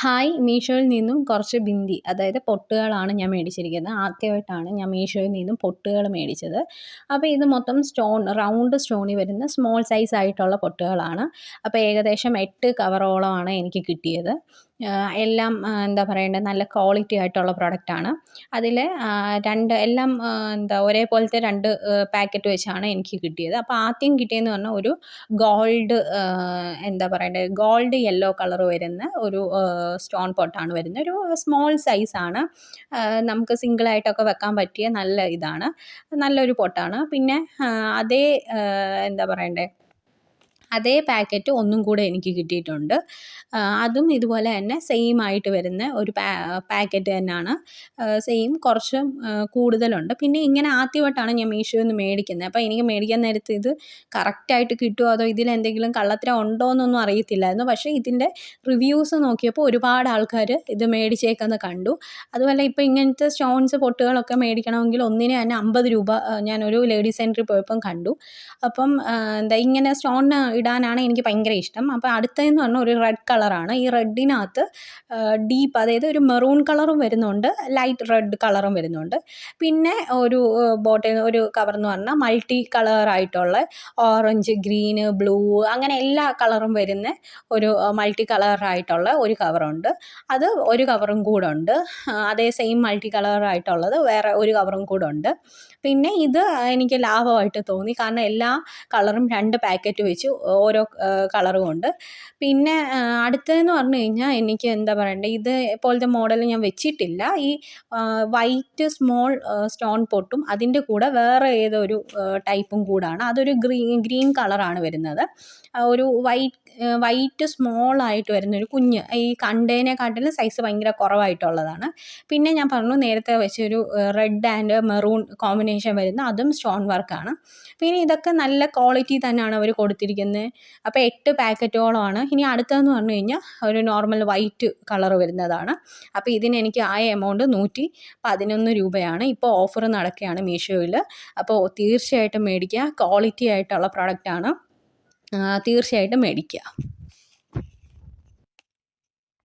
Hi മീഷോയിൽ നിന്നും കുറച്ച് ബിന്ദി അതായത് പൊട്ടുകളാണ് ഞാൻ മേടിച്ചിരിക്കുന്നത്. ആദ്യമായിട്ടാണ് ഞാൻ മീഷോയിൽ നിന്നും പൊട്ടുകൾ മേടിച്ചത്. അപ്പോൾ ഇത് മൊത്തം സ്റ്റോൺ റൗണ്ട് സ്റ്റോണിൽ വരുന്ന സ്മോൾ സൈസ് ആയിട്ടുള്ള പൊട്ടുകളാണ്. അപ്പോൾ ഏകദേശം എട്ട് കവറോളമാണ് എനിക്ക് കിട്ടിയത്. എല്ലാം എന്താ പറയേണ്ടത് നല്ല ക്വാളിറ്റി ആയിട്ടുള്ള പ്രൊഡക്റ്റാണ് അതിൽ രണ്ട് എല്ലാം എന്താ ഒരേപോലത്തെ രണ്ട് പാക്കറ്റ് വെച്ചാണ് എനിക്ക് കിട്ടിയത്. അപ്പോൾ ആദ്യം കിട്ടിയെന്ന് പറഞ്ഞാൽ ഒരു ഗോൾഡ് എന്താ പറയേണ്ടത് ഗോൾഡ് യെല്ലോ കളർ വരുന്ന ഒരു സ്റ്റോൺ പോട്ടാണ് വരുന്നത്. ഒരു സ്മോൾ സൈസാണ്. നമുക്ക് സിംഗിളായിട്ടൊക്കെ വെക്കാൻ പറ്റിയ നല്ല ഇതാണ്. നല്ലൊരു പോട്ടാണ്. പിന്നെ അതേ എന്താ പറയണ്ടേ? അതേ പാക്കറ്റ് ഒന്നും കൂടെ എനിക്ക് കിട്ടിയിട്ടുണ്ട്. അതും ഇതുപോലെ തന്നെ സെയിം ആയിട്ട് വരുന്ന ഒരു പാക്കറ്റ് തന്നെയാണ്. സെയിം കുറച്ച് കൂടുതലുണ്ട്. പിന്നെ ഇങ്ങനെ ആദ്യമായിട്ടാണ് ഞാൻ മീഷോയിൽ നിന്ന് മേടിക്കുന്നത്. അപ്പോൾ എനിക്ക് മേടിക്കാൻ നേരത്ത് ഇത് കറക്റ്റായിട്ട് കിട്ടുമോ അതോ ഇതിൽ എന്തെങ്കിലും കള്ളത്തരം ഉണ്ടോ എന്നൊന്നും അറിയത്തില്ലായിരുന്നു. പക്ഷേ ഇതിന്റെ റിവ്യൂസ് നോക്കിയപ്പോൾ ഒരുപാട് ആൾക്കാർ ഇത് മേടിച്ചേക്കുന്നത് കണ്ടു. അതുപോലെ ഇപ്പോൾ ഇങ്ങനത്തെ സ്റ്റോൺസ് പൊട്ടുകളൊക്കെ മേടിക്കണമെങ്കിൽ ഒന്നിന് തന്നെ അമ്പത് രൂപ ഞാനൊരു ലേഡീസ് സെന്ററിൽ പോയപ്പം കണ്ടു. അപ്പം എന്താ ഇങ്ങനെ സ്റ്റോൺ ഇടാനാണ് എനിക്ക് ഭയങ്കര ഇഷ്ടം. അപ്പോൾ അടുത്തതെന്ന് പറഞ്ഞാൽ ഒരു റെഡ് കളറാണ് ഈ റെഡിനകത്ത് ഡീപ്പ് അതായത് ഒരു മെറൂൺ കളറും വരുന്നുണ്ട്. ലൈറ്റ് റെഡ് കളറും വരുന്നുണ്ട്. പിന്നെ ഒരു ബോട്ടിൽ ഒരു കവർ എന്ന് പറഞ്ഞാൽ മൾട്ടി കളറായിട്ടുള്ള ഓറഞ്ച് ഗ്രീന് ബ്ലൂ അങ്ങനെ എല്ലാ കളറും വരുന്ന ഒരു മൾട്ടി കളറായിട്ടുള്ള ഒരു കവറുണ്ട് അത് ഒരു കവറും കൂടെ ഉണ്ട്. അതേ സെയിം മൾട്ടി കളറായിട്ടുള്ളത് വേറെ ഒരു കവറും കൂടെ ഉണ്ട്. പിന്നെ ഇത് എനിക്ക് ലാഭമായിട്ട് തോന്നി. കാരണം എല്ലാ കളറും രണ്ട് പാക്കറ്റ് വെച്ച് ഓരോ കളറും ഉണ്ട്. പിന്നെ അടുത്തതെന്ന് പറഞ്ഞു കഴിഞ്ഞാൽ എനിക്ക് എന്താ പറയണ്ടേ ഇത് പോലത്തെ മോഡൽ ഞാൻ വെച്ചിട്ടില്ല. ഈ വൈറ്റ് സ്മോൾ സ്റ്റോൺ പൊട്ടും അതിന്റെ കൂടെ വേറെ ഏതോ ഒരു ടൈപ്പും കൂടാണ്. അതൊരു ഗ്രീൻ ഗ്രീൻ കളറാണ് വരുന്നത്. ഒരു വൈറ്റ് വൈറ്റ് സ്മോൾ ആയിട്ട് വരുന്നൊരു കുഞ്ഞ്. ഈ കണ്ടേനെക്കാട്ടിലും സൈസ് ഭയങ്കര കുറവായിട്ടുള്ളതാണ്. പിന്നെ ഞാൻ പറഞ്ഞു നേരത്തെ വെച്ചൊരു റെഡ് ആൻഡ് മെറൂൺ കോമ്പിനേഷൻ വരുന്ന അതും സ്റ്റോൺ വർക്കാണ് പിന്നെ ഇതൊക്കെ നല്ല ക്വാളിറ്റി തന്നെയാണ് അവർ കൊടുത്തിരിക്കുന്നത് അപ്പോൾ എട്ട് പാക്കറ്റോളമാണ് ഇനി അടുത്തതെന്ന് പറഞ്ഞു കഴിഞ്ഞാൽ ഒരു നോർമൽ വൈറ്റ് കളർ വരുന്നതാണ്. അപ്പോൾ ഇതിന് എനിക്ക് ആ എമൗണ്ട് നൂറ്റി പതിനൊന്ന് രൂപയാണ്. ഇപ്പോൾ ഓഫർ നടക്കുകയാണ് മീഷോയിൽ അപ്പോൾ തീർച്ചയായിട്ടും മേടിക്കുക. ക്വാളിറ്റി ആയിട്ടുള്ള പ്രൊഡക്റ്റാണ് തീർച്ചയായിട്ടും മേടിക്കുക